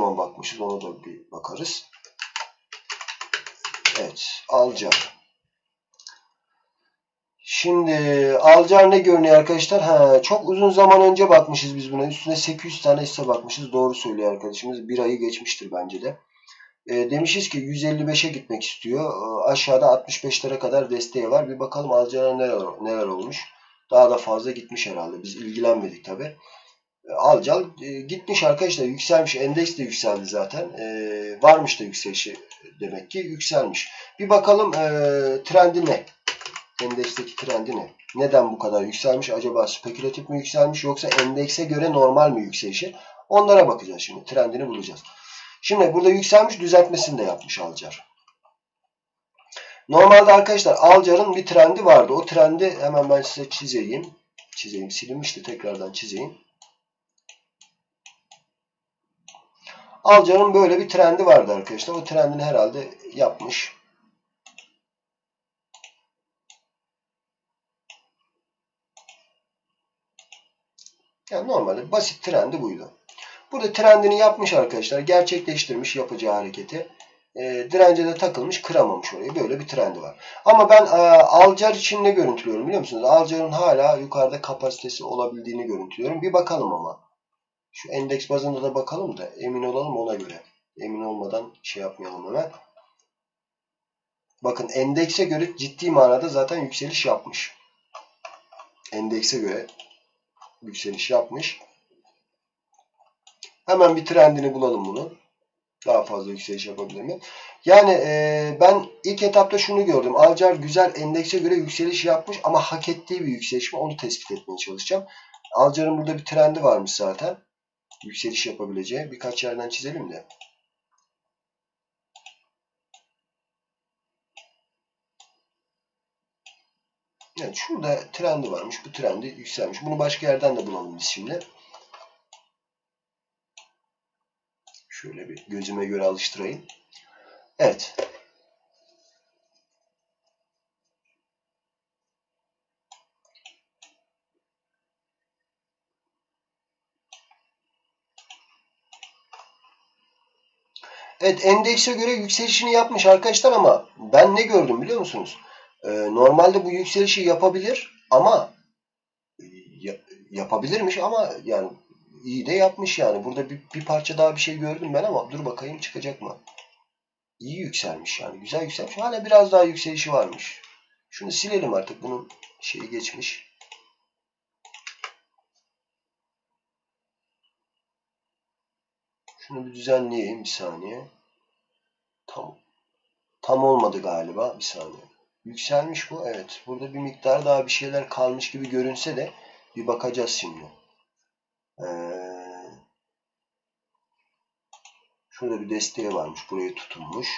zaman bakmışız ona da bir bakarız. Evet Alcar. Şimdi Alcar ne görünüyor arkadaşlar? Ha, çok uzun zaman önce bakmışız biz buna. Üstüne 800 tane hisse bakmışız. Doğru söylüyor arkadaşımız. Bir ayı geçmiştir bence de. E, demişiz ki 155'e gitmek istiyor. E, aşağıda 65'lere kadar desteği var. Bir bakalım Alcar'a neler, neler olmuş. Daha da fazla gitmiş herhalde. Biz ilgilenmedik tabi. Alcar e, gitmiş arkadaşlar. Yükselmiş. Endeks de yükseldi zaten. E, varmış da yükselişi demek ki. Yükselmiş. Bir bakalım e, trendi ne? Endeksteki trendi ne? Neden bu kadar yükselmiş? Acaba spekülatif mi yükselmiş yoksa endekse göre normal mi yükselişi? Onlara bakacağız şimdi. Trendini bulacağız. Şimdi burada yükselmiş düzeltmesini de yapmış Alcar. Normalde arkadaşlar Alcar'ın bir trendi vardı. O trendi hemen ben size çizeyim. Çizeyim. Silinmişti. Tekrardan çizeyim. Alcar'ın böyle bir trendi vardı arkadaşlar. O trendini herhalde yapmış. Yani normalde basit trendi buydu. Burada trendini yapmış arkadaşlar. Gerçekleştirmiş yapacağı hareketi. E, dirence de takılmış kıramamış orayı. Böyle bir trendi var. Ama ben e, Alcar için ne görüntülüyorum biliyor musunuz? Alcar'ın hala yukarıda kapasitesi olabildiğini görüntülüyorum. Bir bakalım ama. Şu endeks bazında da bakalım da emin olalım ona göre. Emin olmadan şey yapmayalım hemen. Bakın endekse göre ciddi manada zaten yükseliş yapmış. Endekse göre yükseliş yapmış. Hemen bir trendini bulalım bunu. Daha fazla yükseliş yapabilir mi? Yani e, ben ilk etapta şunu gördüm. Alcar güzel endekse göre yükseliş yapmış ama hak ettiği bir yükseliş mi? Onu tespit etmeye çalışacağım. Alcar'ın burada bir trendi varmış zaten. Yükseliş yapabileceği. Birkaç yerden çizelim de. Evet şurada trendi varmış. Bu trendi yükselmiş. Bunu başka yerden de bulalım biz şimdi. Şöyle bir gözüme göre alıştırayım. Evet. Evet endekse göre yükselişini yapmış arkadaşlar ama ben ne gördüm biliyor musunuz? Ee, normalde bu yükselişi yapabilir ama ya, yapabilirmiş ama yani iyi de yapmış yani. Burada bir, bir parça daha bir şey gördüm ben ama dur bakayım çıkacak mı? İyi yükselmiş yani. Güzel yükselmiş. Hala biraz daha yükselişi varmış. Şunu silelim artık. Bunun şeyi geçmiş. Şunu bir düzenleyeyim bir saniye. Tam tam olmadı galiba. Bir saniye. Yükselmiş bu. Evet. Burada bir miktar daha bir şeyler kalmış gibi görünse de bir bakacağız şimdi. Ee, şurada bir desteği varmış. Buraya tutunmuş.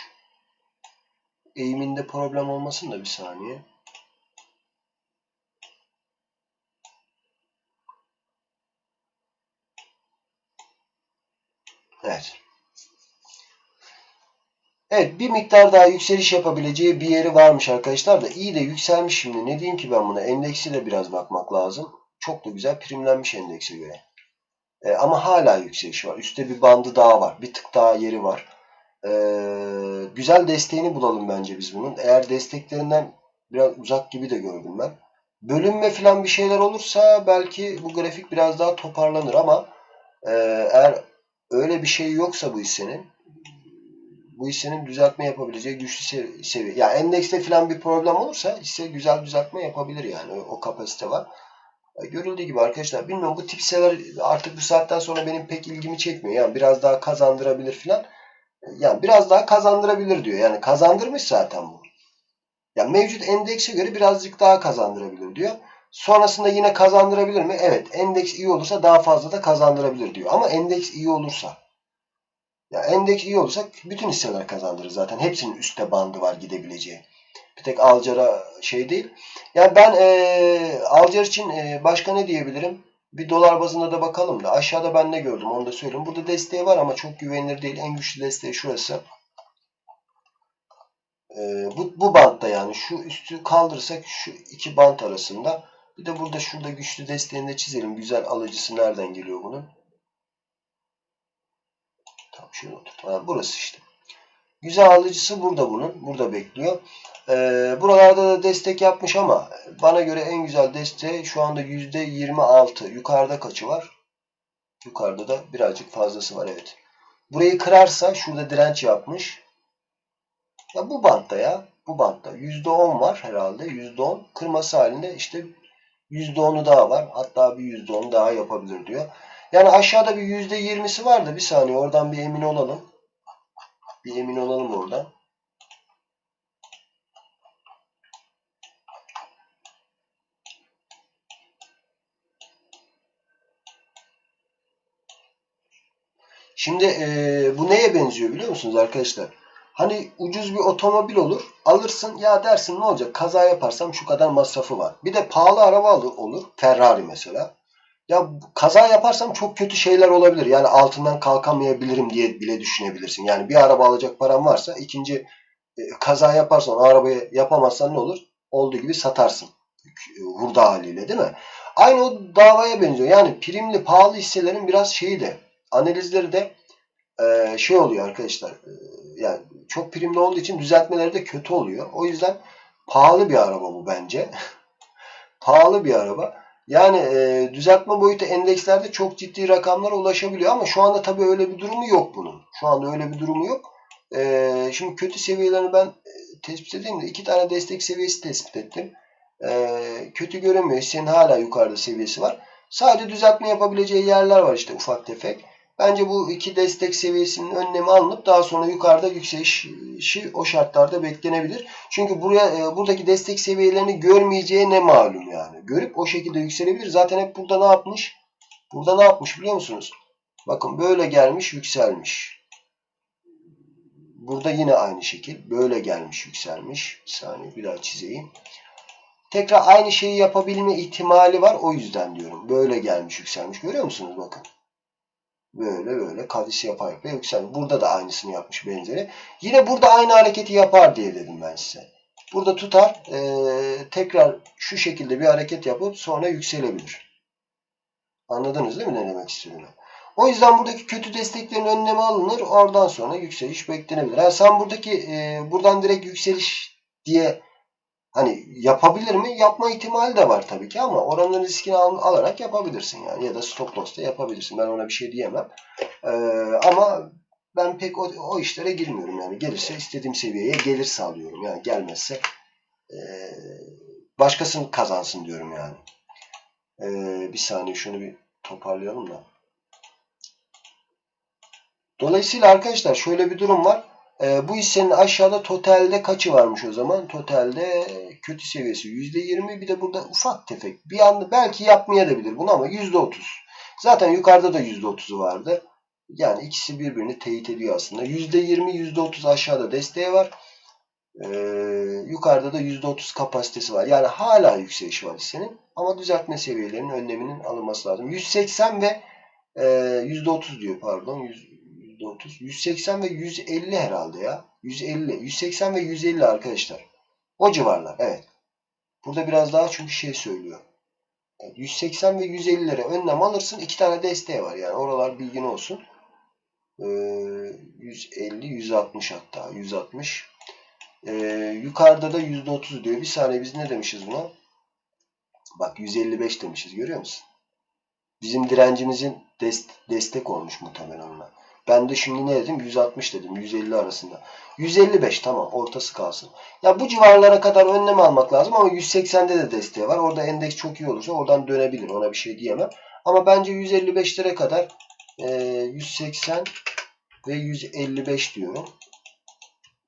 Eğiminde problem olmasın da bir saniye. Evet. Evet bir miktar daha yükseliş yapabileceği bir yeri varmış arkadaşlar da iyi de yükselmiş şimdi. Ne diyeyim ki ben buna? Endeksi de biraz bakmak lazım. Çok da güzel primlenmiş endekse göre. E, ama hala yükseliş var. Üstte bir bandı daha var. Bir tık daha yeri var. E, güzel desteğini bulalım bence biz bunun. Eğer desteklerinden biraz uzak gibi de gördüm ben. Bölünme falan bir şeyler olursa belki bu grafik biraz daha toparlanır ama e, eğer öyle bir şey yoksa bu hissenin bu hissenin düzeltme yapabileceği güçlü sevi seviye. Ya yani endekste falan bir problem olursa hisse güzel düzeltme yapabilir yani. O, o kapasite var. Görüldüğü gibi arkadaşlar bilmiyorum bu tip hisseler artık bu saatten sonra benim pek ilgimi çekmiyor. Yani biraz daha kazandırabilir falan. Yani biraz daha kazandırabilir diyor. Yani kazandırmış zaten bu. Yani mevcut endekse göre birazcık daha kazandırabilir diyor. Sonrasında yine kazandırabilir mi? Evet. Endeks iyi olursa daha fazla da kazandırabilir diyor. Ama endeks iyi olursa. Ya endeks iyi olursa bütün hisseler kazandırır zaten. Hepsinin üstte bandı var gidebileceği. Bir tek Alcar'a şey değil. Yani ben e, Alcar için e, başka ne diyebilirim? Bir dolar bazında da bakalım da. Aşağıda ben ne gördüm onu da söyleyeyim. Burada desteği var ama çok güvenilir değil. En güçlü desteği şurası. E, bu, bu bantta yani. Şu üstü kaldırırsak şu iki bant arasında. Bir de burada şurada güçlü desteğini de çizelim. Güzel alıcısı nereden geliyor bunun? Tamam şöyle otur. Ha, burası işte. Güzel alıcısı burada bunun. Burada bekliyor. Ee, buralarda da destek yapmış ama bana göre en güzel desteği şu anda %26. Yukarıda kaçı var? Yukarıda da birazcık fazlası var evet. Burayı kırarsa şurada direnç yapmış. Ya bu bantta ya. Bu bantta. %10 var herhalde. %10. Kırması halinde işte %10'u daha var. Hatta bir %10 daha yapabilir diyor. Yani aşağıda bir %20'si var da bir saniye oradan bir emin olalım. Bir emin olalım oradan. Şimdi e, bu neye benziyor biliyor musunuz arkadaşlar? Hani ucuz bir otomobil olur. Alırsın ya dersin ne olacak? Kaza yaparsam şu kadar masrafı var. Bir de pahalı araba olur. Ferrari mesela. Ya kaza yaparsam çok kötü şeyler olabilir. Yani altından kalkamayabilirim diye bile düşünebilirsin. Yani bir araba alacak param varsa ikinci e, kaza yaparsan arabayı yapamazsan ne olur? Olduğu gibi satarsın. Hurda haliyle değil mi? Aynı o davaya benziyor. Yani primli pahalı hisselerin biraz şeyi de analizleri de e, şey oluyor arkadaşlar. E, yani çok primli olduğu için düzeltmeleri de kötü oluyor. O yüzden pahalı bir araba bu bence. pahalı bir araba. Yani e, düzeltme boyutu endekslerde çok ciddi rakamlara ulaşabiliyor ama şu anda tabii öyle bir durumu yok bunun. Şu anda öyle bir durumu yok. E, şimdi kötü seviyelerini ben e, tespit edeyim de iki tane destek seviyesi tespit ettim. E, kötü görünmüyor. Hissenin hala yukarıda seviyesi var. Sadece düzeltme yapabileceği yerler var işte ufak tefek. Bence bu iki destek seviyesinin önlemi alınıp daha sonra yukarıda yükselişi o şartlarda beklenebilir. Çünkü buraya e, buradaki destek seviyelerini görmeyeceği ne malum yani. Görüp o şekilde yükselebilir. Zaten hep burada ne yapmış? Burada ne yapmış biliyor musunuz? Bakın böyle gelmiş yükselmiş. Burada yine aynı şekil. Böyle gelmiş yükselmiş. Bir saniye bir daha çizeyim. Tekrar aynı şeyi yapabilme ihtimali var. O yüzden diyorum. Böyle gelmiş yükselmiş. Görüyor musunuz? Bakın. Böyle böyle kavis yapa yapa yükselmiş. Burada da aynısını yapmış benzeri. Yine burada aynı hareketi yapar diye dedim ben size. Burada tutar. E, tekrar şu şekilde bir hareket yapıp sonra yükselebilir. Anladınız değil mi ne demek istediğimi? O yüzden buradaki kötü desteklerin önlemi alınır. Oradan sonra yükseliş beklenebilir. Yani sen buradaki e, buradan direkt yükseliş diye Hani yapabilir mi? Yapma ihtimali de var tabii ki ama oranın riskini al, alarak yapabilirsin yani. Ya da stop loss da yapabilirsin. Ben ona bir şey diyemem. Ee, ama ben pek o, o işlere girmiyorum yani. Gelirse istediğim seviyeye gelir sağlıyorum. Yani gelmezse e, başkasını kazansın diyorum yani. Ee, bir saniye şunu bir toparlayalım da. Dolayısıyla arkadaşlar şöyle bir durum var. E, bu hissenin aşağıda totalde kaçı varmış o zaman? Totalde kötü seviyesi %20 bir de burada ufak tefek. Bir anda belki yapmaya da bilir bunu ama %30. Zaten yukarıda da %30'u vardı. Yani ikisi birbirini teyit ediyor aslında. %20 %30 aşağıda desteği var. Ee, yukarıda da %30 kapasitesi var. Yani hala yükseliş var hissenin. Ama düzeltme seviyelerinin önleminin alınması lazım. 180 ve e, %30 diyor pardon. 100, %30. 180 ve 150 herhalde ya. 150. 180 ve 150 arkadaşlar. O civarlar. Evet. Burada biraz daha çünkü şey söylüyor. Evet, 180 ve 150'lere önlem alırsın. iki tane desteği var yani. Oralar bilgin olsun. Ee, 150, 160 hatta. 160. Ee, yukarıda da %30 diyor. Bir saniye biz ne demişiz buna? Bak 155 demişiz. Görüyor musun? Bizim direncimizin dest destek olmuş muhtemelen ona. Ben de şimdi ne dedim? 160 dedim. 150 arasında. 155 tamam ortası kalsın. Ya bu civarlara kadar önlem almak lazım ama 180'de de desteği var. Orada endeks çok iyi olursa oradan dönebilir. Ona bir şey diyemem. Ama bence 155'lere kadar e, 180 ve 155 diyorum.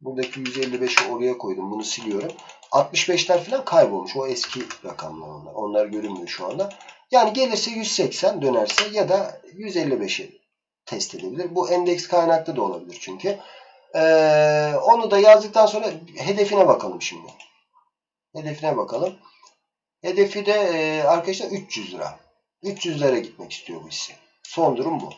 Buradaki 155'i oraya koydum. Bunu siliyorum. 65'ler falan kaybolmuş. O eski rakamlar onlar. Onlar görünmüyor şu anda. Yani gelirse 180 dönerse ya da 155'i test edebilir. Bu endeks kaynaklı da olabilir çünkü. Ee, onu da yazdıktan sonra hedefine bakalım şimdi. Hedefine bakalım. Hedefi de e, arkadaşlar 300 lira. 300 lira gitmek istiyor bu hisse. Son durum bu.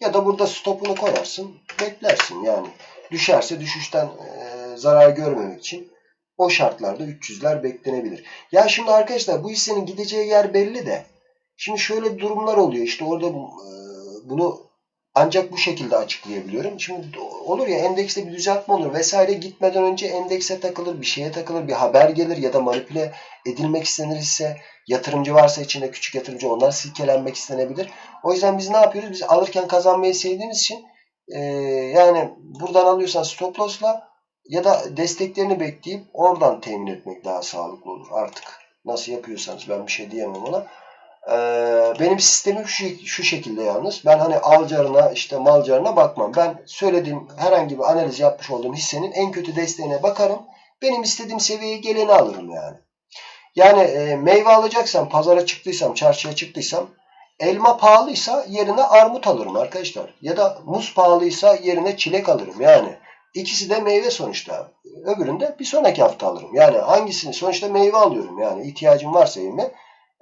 Ya da burada stopunu koyarsın. Beklersin yani. Düşerse düşüşten e, zarar görmemek için o şartlarda 300'ler beklenebilir. Ya şimdi arkadaşlar bu hissenin gideceği yer belli de Şimdi şöyle durumlar oluyor. İşte orada e, bunu ancak bu şekilde açıklayabiliyorum. Şimdi olur ya endekste bir düzeltme olur vesaire gitmeden önce endekse takılır, bir şeye takılır, bir haber gelir ya da manipüle edilmek istenir ise yatırımcı varsa içinde küçük yatırımcı onlar silkelenmek istenebilir. O yüzden biz ne yapıyoruz? Biz alırken kazanmayı sevdiğimiz için e, yani buradan alıyorsan stop loss'la ya da desteklerini bekleyip oradan temin etmek daha sağlıklı olur artık. Nasıl yapıyorsanız ben bir şey diyemem ona. Ee, benim sistemim şu, şu şekilde yalnız. Ben hani alcarına işte malcarına bakmam. Ben söylediğim herhangi bir analiz yapmış olduğum hissenin en kötü desteğine bakarım. Benim istediğim seviyeye geleni alırım yani. Yani e, meyve alacaksam, pazara çıktıysam, çarşıya çıktıysam elma pahalıysa yerine armut alırım arkadaşlar. Ya da muz pahalıysa yerine çilek alırım yani. İkisi de meyve sonuçta. Öbüründe bir sonraki hafta alırım. Yani hangisini sonuçta meyve alıyorum yani ihtiyacım varsa elime.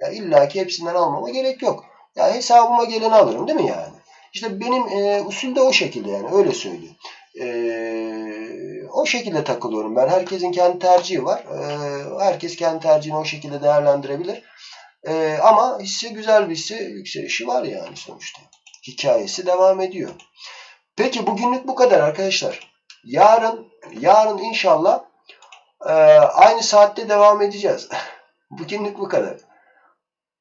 Ya illa ki hepsinden almama gerek yok. Ya hesabıma geleni alırım değil mi yani? İşte benim e, usul de o şekilde yani öyle söyleyeyim. E, o şekilde takılıyorum ben. Herkesin kendi tercihi var. E, herkes kendi tercihini o şekilde değerlendirebilir. E, ama hisse güzel bir hisse yükselişi var yani sonuçta. Hikayesi devam ediyor. Peki bugünlük bu kadar arkadaşlar. Yarın yarın inşallah e, aynı saatte devam edeceğiz. bugünlük bu kadar.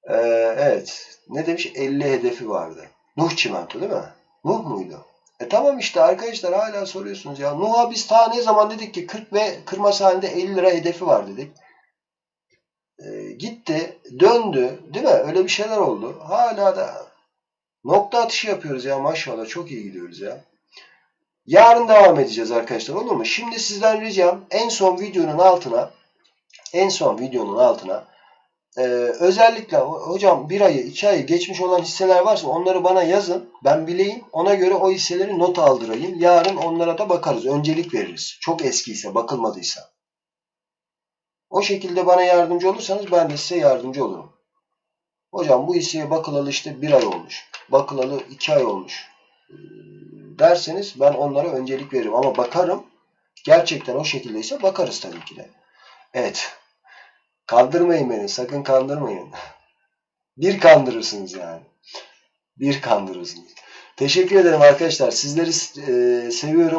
Ee, evet. Ne demiş? 50 hedefi vardı. Nuh çimento değil mi? Nuh muydu? E tamam işte arkadaşlar hala soruyorsunuz ya. Nuh'a biz ta ne zaman dedik ki 40 ve kırmaz halinde 50 lira hedefi var dedik. Ee, gitti, döndü değil mi? Öyle bir şeyler oldu. Hala da nokta atışı yapıyoruz ya maşallah. Çok iyi gidiyoruz ya. Yarın devam edeceğiz arkadaşlar olur mu? Şimdi sizden ricam en son videonun altına en son videonun altına ee, özellikle hocam bir ayı iki ayı geçmiş olan hisseler varsa onları bana yazın. Ben bileyim. Ona göre o hisseleri not aldırayım. Yarın onlara da bakarız. Öncelik veririz. Çok eskiyse bakılmadıysa. O şekilde bana yardımcı olursanız ben de size yardımcı olurum. Hocam bu hisseye bakılalı işte bir ay olmuş. Bakılalı iki ay olmuş. Ee, derseniz ben onlara öncelik veririm. Ama bakarım. Gerçekten o şekildeyse bakarız tabii ki de. Evet. Kandırmayın beni. Sakın kandırmayın. Bir kandırırsınız yani. Bir kandırırsınız. Teşekkür ederim arkadaşlar. Sizleri e, seviyorum.